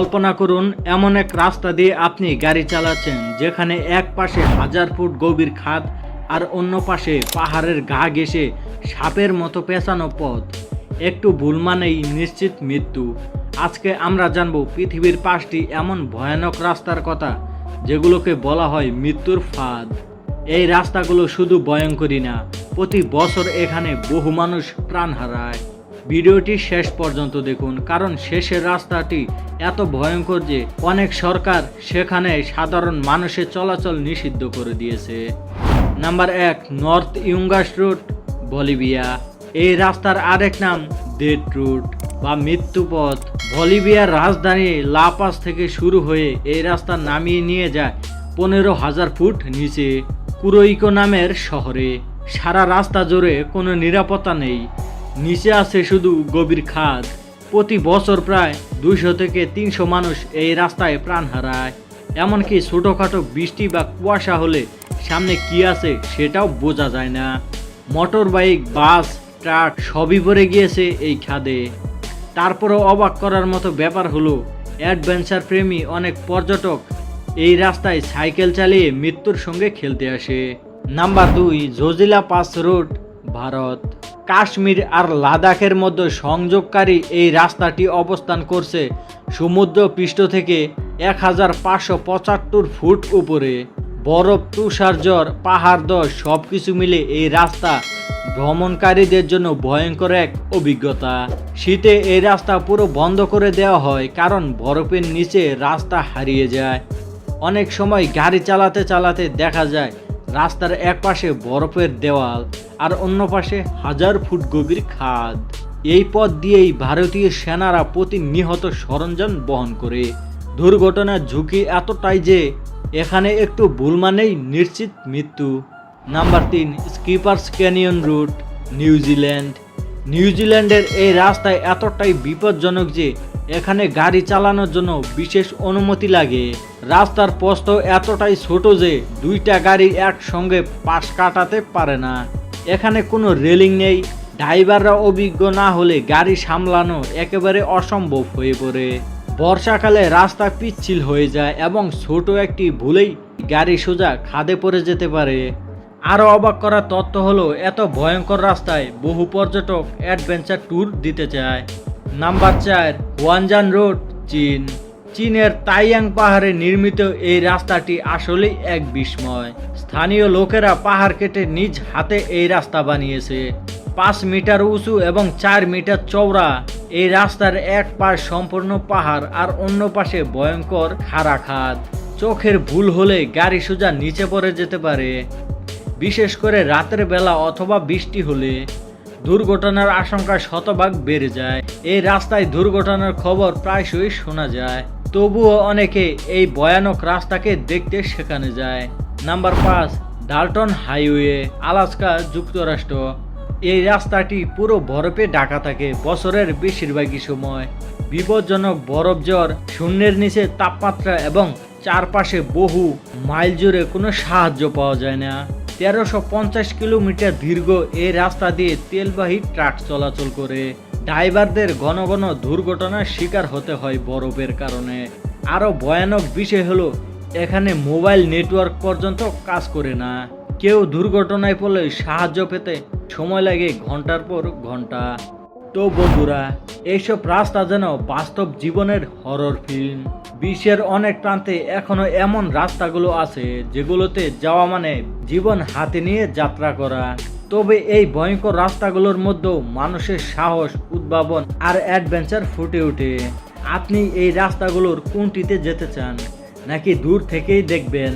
কল্পনা করুন, এমন এক রাস্তা দিয়ে আপনি গাড়ি চালাচ্ছেন, যেখানে এক পাশে হাজার ফুট গভীর খাদ আর অন্য পাশে পাহাড়ের গা ঘেসে সাপের মতো পেঁচানো পথ। একটু ভুল মানেই নিশ্চিত মৃত্যু। আজকে আমরা জানব পৃথিবীর পাঁচটি এমন ভয়ানক রাস্তার কথা, যেগুলোকে বলা হয় মৃত্যুর ফাঁদ। এই রাস্তাগুলো শুধু ভয়ঙ্করই না, প্রতি বছর এখানে বহু মানুষ প্রাণ হারায়। ভিডিওটি শেষ পর্যন্ত দেখুন, কারণ শেষের রাস্তাটি এত ভয়ঙ্কর যে অনেক সরকার সেখানে সাধারণ মানুষের চলাচল নিষিদ্ধ করে দিয়েছে। নাম্বার এক, নর্থ ইউঙ্গাস রুট, বলিভিয়া। এই রাস্তার আরেক নাম ডেড রুট বা মৃত্যুপথ বলিভিয়ার রাজধানী লাপাস থেকে শুরু হয়ে এই রাস্তা নামিয়ে নিয়ে যায় পনেরো হাজার ফুট নিচে। কুরোইকো নামের শহরে। সারা রাস্তা জুড়ে কোনো নিরাপত্তা নেই। নিচে আছে শুধু গভীর খাদ। প্রতি বছর প্রায় দুইশো থেকে তিনশো মানুষ এই রাস্তায় প্রাণ হারায়। এমনকি ছোটোখাটো বৃষ্টি বা কুয়াশা হলে সামনে কি আছে সেটাও বোঝা যায় না। মোটর বাইক, বাস, ট্রাক সবই ভরে গিয়েছে এই খাদে। তারপরও অবাক করার মতো ব্যাপার হলো, অ্যাডভেঞ্চার প্রেমী অনেক পর্যটক এই রাস্তায় সাইকেল চালিয়ে মৃত্যুর সঙ্গে খেলতে আসে। নাম্বার দুই, জজিলা পাস রোড, ভারত। কাশ্মীর আর লাদাখের মধ্যে সংযোগকারী এই রাস্তাটি অবস্থান করছে সমুদ্র পৃষ্ঠ থেকে এক হাজার পাঁচশো পঁচাত্তর ফুট উপরে। বরফ তুষারঝড় পাহাড় দশ সব কিছু মিলে এই রাস্তা ভ্রমণকারীদের জন্য ভয়ঙ্কর এক অভিজ্ঞতা। শীতে এই রাস্তা পুরো বন্ধ করে দেওয়া হয় কারণ বরফের নিচে রাস্তা হারিয়ে যায়। অনেক সময় গাড়ি চালাতে চালাতে দেখা যায় রাস্তার এক পাশে বরফের দেওয়াল আর অন্য পাশে হাজার ফুট গভীর খাদ। এই পথ দিয়েই ভারতীয় সেনারা প্রতি নিহত সরঞ্জাম বহন করে। দুর্ঘটনার ঝুঁকি এতটাই যে এখানে একটু ভুল মানেই নিশ্চিত মৃত্যু। নাম্বার তিন, স্কিপার্স ক্যানিয়ন রুট নিউজিল্যান্ড নিউজিল্যান্ডের এই রাস্তায় এতটাই বিপজ্জনক যে এখানে গাড়ি চালানোর জন্য বিশেষ অনুমতি লাগে। রাস্তার প্রস্থ এতটাই ছোট যে দুইটা গাড়ি একসঙ্গে পাশ কাটাতে পারে না। এখানে কোনো রেলিং নেই, ড্রাইভাররা অভিজ্ঞ না হলে গাড়ি সামলানো একেবারে অসম্ভব হয়ে পড়ে। বর্ষাকালে রাস্তা পিচ্ছিল হয়ে যায় এবং ছোট একটি ভুলেই গাড়ি সোজা খাদে পড়ে যেতে পারে। আরও অবাক করার তথ্য হলো, এত ভয়ঙ্কর রাস্তায় বহু পর্যটক অ্যাডভেঞ্চার ট্যুর দিতে চায়। নাম্বার চার, ওয়ানজান রোড, চীন। চীনের তাইয়াং পাহাড়ে নির্মিত এই রাস্তাটি আসলেই এক বিস্ময়। স্থানীয় লোকেরা পাহাড় কেটে নিজ হাতে এই রাস্তা বানিয়েছে। পাঁচ মিটার উঁচু এবং চার মিটার চওড়া এই রাস্তার এক পাশ সম্পূর্ণ পাহাড় আর অন্য পাশে ভয়ঙ্কর খাড়া খাদ। চোখের ভুল হলে গাড়ি সোজা নিচে পড়ে যেতে পারে। বিশেষ করে রাতের বেলা অথবা বৃষ্টি হলে দুর্ঘটনার আশঙ্কা শতভাগ বেড়ে যায়। এই রাস্তায় দুর্ঘটনার খবর প্রায়শই শোনা যায়। তবুও অনেকে এই ভয়ানক রাস্তাকে দেখতে সেখানে যায়। নাম্বার পাঁচ, ডাল্টন হাইওয়ে, আলাস্কা যুক্তরাষ্ট্র। এই রাস্তাটি পুরো বরফে ঢাকা থাকে বছরের বেশিরভাগই সময়। বিপজ্জনক বরফ জ্বর শূন্যের নিচে তাপমাত্রা এবং চারপাশে বহু মাইল জুড়ে কোনো সাহায্য পাওয়া যায় না। তেরোশো পঞ্চাশ কিলোমিটার দীর্ঘ এ রাস্তা দিয়ে তেলবাহী ট্রাক চলাচল করে। ড্রাইভারদের ঘন ঘন দুর্ঘটনার শিকার হতে হয় বরফের কারণে। আরও ভয়ানক বিষয় হলো, এখানে মোবাইল নেটওয়ার্ক পর্যন্ত কাজ করে না। কেউ দুর্ঘটনায় পড়লে সাহায্য পেতে সময় লাগে ঘণ্টার পর ঘণ্টা। তো বন্ধুরা এইসব রাস্তা যেন বাস্তব জীবনের হরর ফিল্ম বিশ্বের অনেক প্রান্তে এখনও এমন রাস্তাগুলো আছে যেগুলোতে যাওয়া মানে জীবন হাতে নিয়ে যাত্রা করা। তবে এই ভয়ঙ্কর রাস্তাগুলোর মধ্যেও মানুষের সাহস, উদ্ভাবন আর অ্যাডভেঞ্চার ফুটে ওঠে। আপনি এই রাস্তাগুলোর কোনটিতে যেতে চান, নাকি দূর থেকেই দেখবেন?